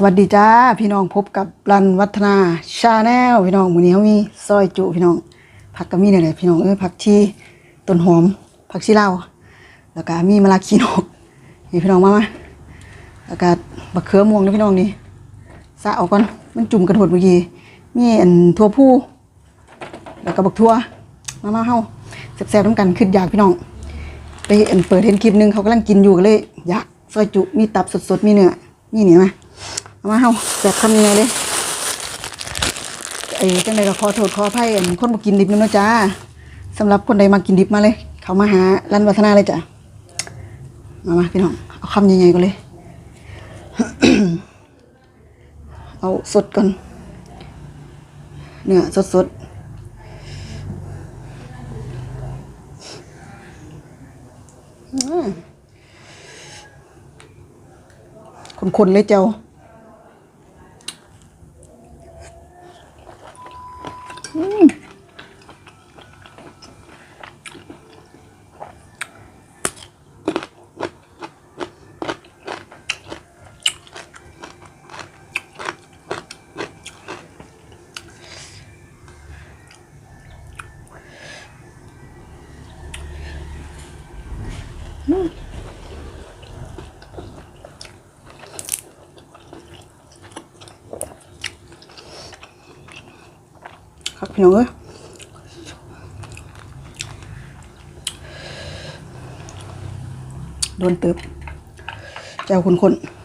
สวัสดีจ้าพี่น้องพบกับรันวัฒนาชาแนลพี่น้องมื้อนี้เขามีซอยจุพี่น้องผักก็มีเนี่ยแหละพี่น้องเอ้ยผักชีต้นหอมผักชีลาวแล้วก็มีมะลาขีนกนี่พี่น้องมามาแล้วก็บักเขือม่วงนี่พี่น้องนี่สะออกก่อนมันจุ่มกระโดดเมื่อกี้มีอันทั่วผู้แล้วก็บักทั่วมามาเฮาแซ่บๆน้ำกันขึ้นอยากพี่น้องไปเห็นเปิดเห็นคลิปหนึงเขากำลังกินอยู่ก็เลยอยากซอยจุมีตับสดๆมีเนื้อมีเนี่ยม เอามาเฮาแบบทำยังไงเลยไอ้จังใดก็ขอโทษขออภัยอันคนบ่กินดิบนำเนาะจ้าสำหรับคนใดมากินดิบมาเลย เขามาหาร้านวัฒนาเลยจ้ะมามาพี่น้องเอาคำใหญ่ๆก็เลย เอาสดก่อนเนื้อสดๆคนๆเลยเจ้า ครั พี่น้องเอ้ยโดนเติบแจวคนๆ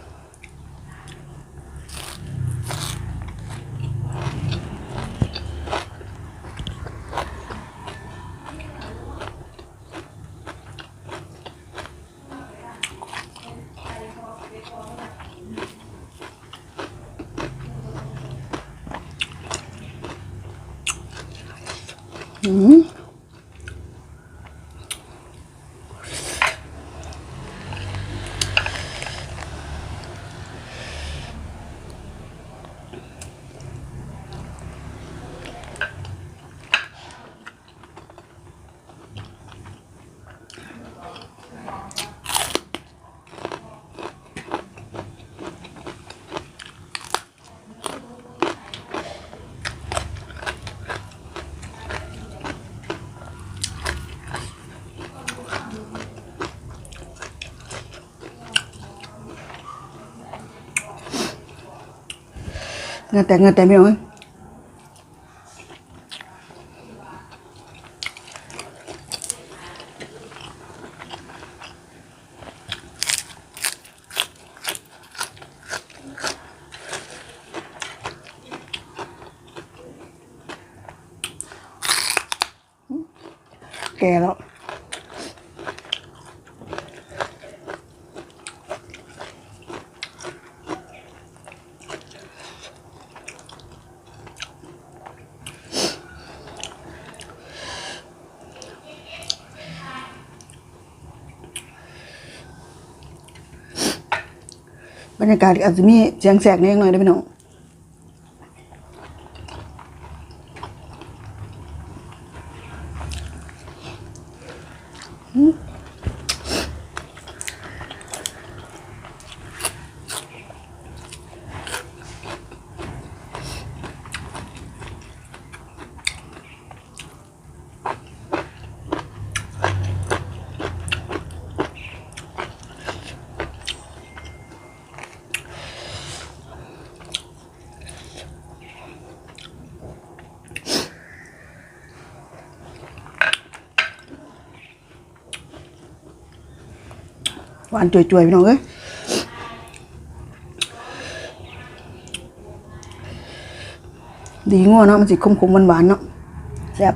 เงนแต่เงนแต่ไม่เอาเว้ยแก่แล้ว บรรยากาศอาจจะมีเสียงแสกนิดหน่อยได้อพี่น้อง หวานจุยๆพี่น้องเอ้ยดีงัวเนาะมันสิคมๆหวานๆเนาะแซ่บ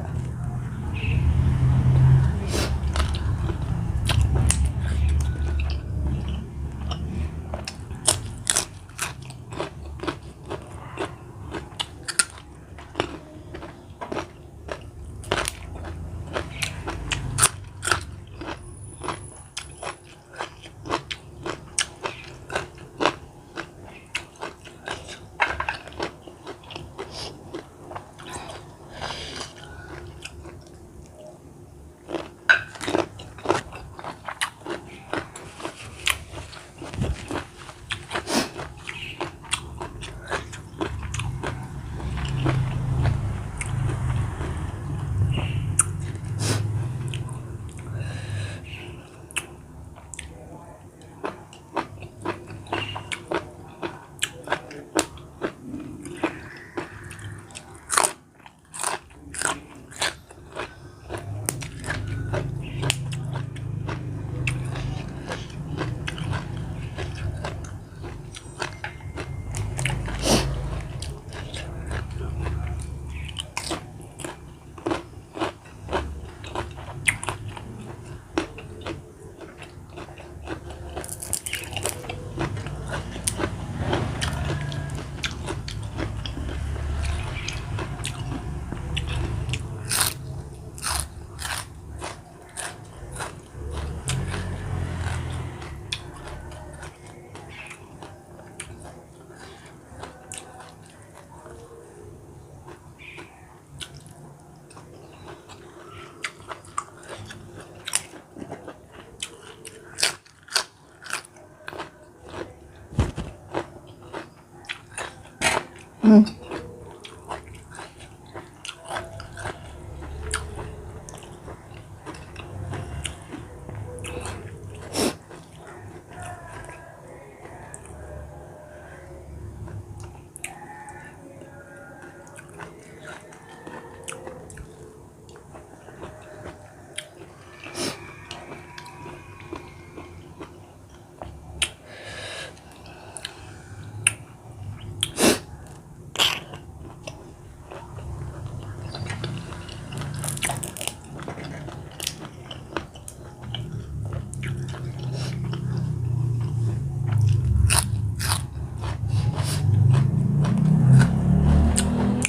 อืม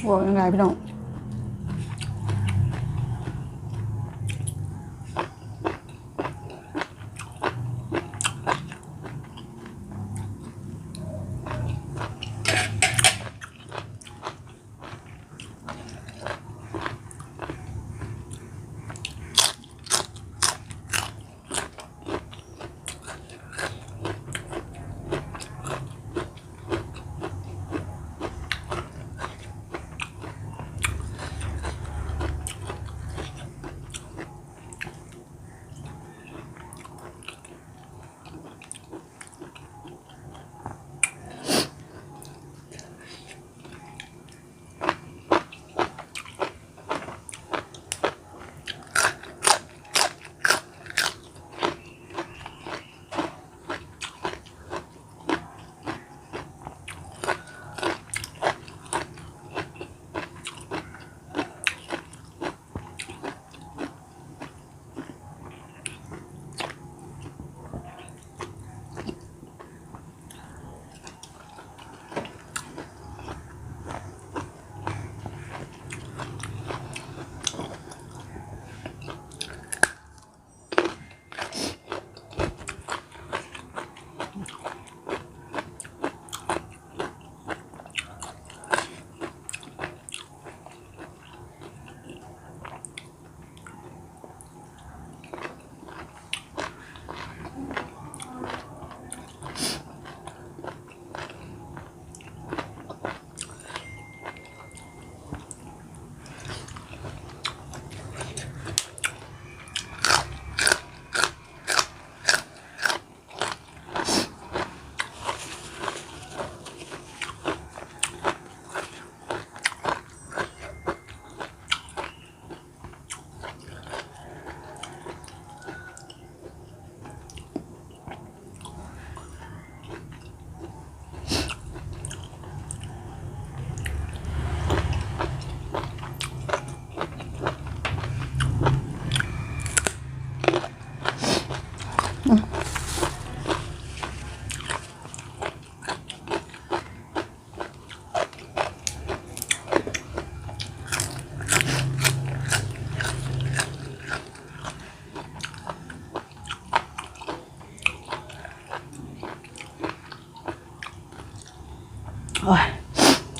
บอกยังไงพี่น้อง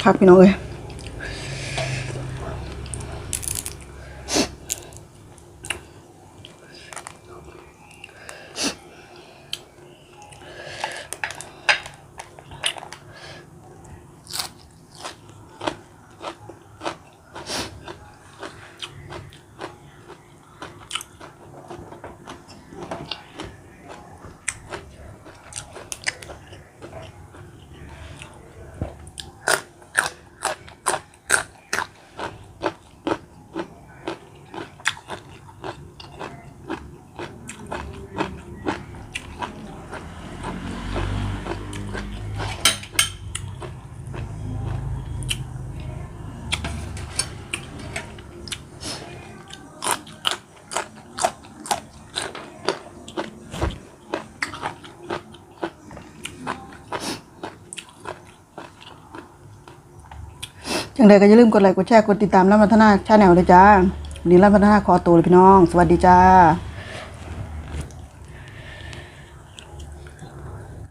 ครับพี่น้องเอ้ย จังใดก็อย่าลืมกดไลค์กดแชร์กดติดตามรับพัฒนาชาแนลเลยจ้าวันนี้รับพัฒนาขอตัวเลยพี่น้อง สวัสดีจ้า